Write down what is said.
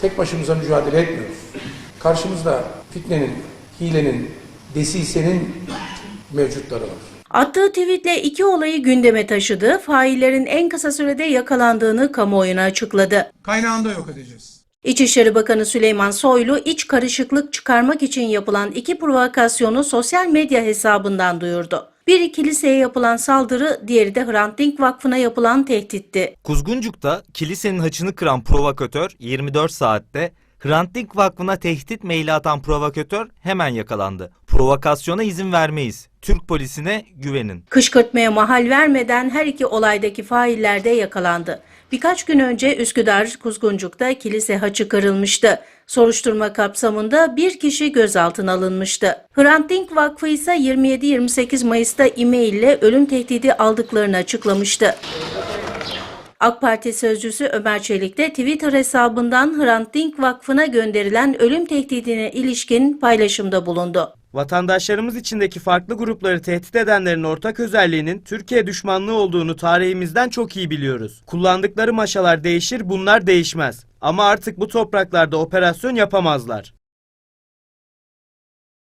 tek başımıza mücadele etmiyoruz. Karşımızda fitnenin, hilenin, desisenin mevcutları var. Attığı tweetle iki olayı gündeme taşıdı, faillerin en kısa sürede yakalandığını kamuoyuna açıkladı. Kaynağını da yok edeceğiz. İçişleri Bakanı Süleyman Soylu, iç karışıklık çıkarmak için yapılan iki provokasyonu sosyal medya hesabından duyurdu. Biri kiliseye yapılan saldırı, diğeri de Hrant Dink Vakfı'na yapılan tehditti. Kuzguncuk'ta kilisenin haçını kıran provokatör 24 saatte Hrant Dink Vakfı'na tehdit maili atan provokatör hemen yakalandı. Provokasyona izin vermeyiz. Türk polisine güvenin. Kışkırtmaya mahal vermeden her iki olaydaki failler de yakalandı. Birkaç gün önce Üsküdar Kuzguncuk'ta kilise haçı kırılmıştı. Soruşturma kapsamında bir kişi gözaltına alınmıştı. Hrant Dink Vakfı ise 27-28 Mayıs'ta e-mail ile ölüm tehdidi aldıklarını açıklamıştı. AK Parti sözcüsü Ömer Çelik de Twitter hesabından Hrant Dink Vakfı'na gönderilen ölüm tehdidine ilişkin paylaşımda bulundu. Vatandaşlarımız içindeki farklı grupları tehdit edenlerin ortak özelliğinin Türkiye düşmanlığı olduğunu tarihimizden çok iyi biliyoruz. Kullandıkları maşalar değişir, bunlar değişmez. Ama artık bu topraklarda operasyon yapamazlar.